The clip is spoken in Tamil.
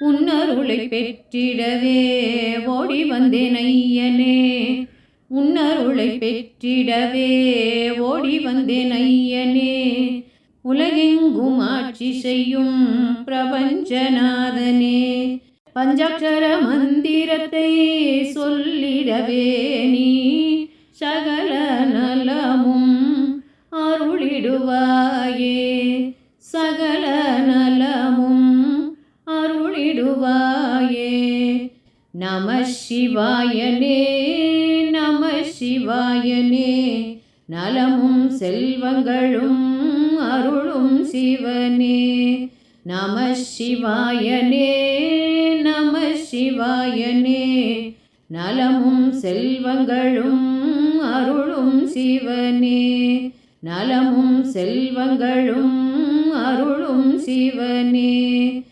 உன்னருளை பெற்றிடவே. ஓடி வந்தேன் ஐயனே. உன்னருளை பெற்றிடவே. ஓடி வந்தேன் ஐயனே. உலகெங்கும் ஆட்சி செய்யும் பிரபஞ்சநாதனே. பஞ்சாட்சர மந்திரத்தை சொல்லிடவே நீ. சகல நலமும் அருளிடுவாயே. சகல நல நம சிவாயனே நம சிவாயனே. நலமும் செல்வங்களும் அருளும் சிவனே. நம சிவாயனே நம சிவாயனே. நலமும் செல்வங்களும் அருளும் சிவனே. நலமும் செல்வங்களும் அருளும் சிவனே.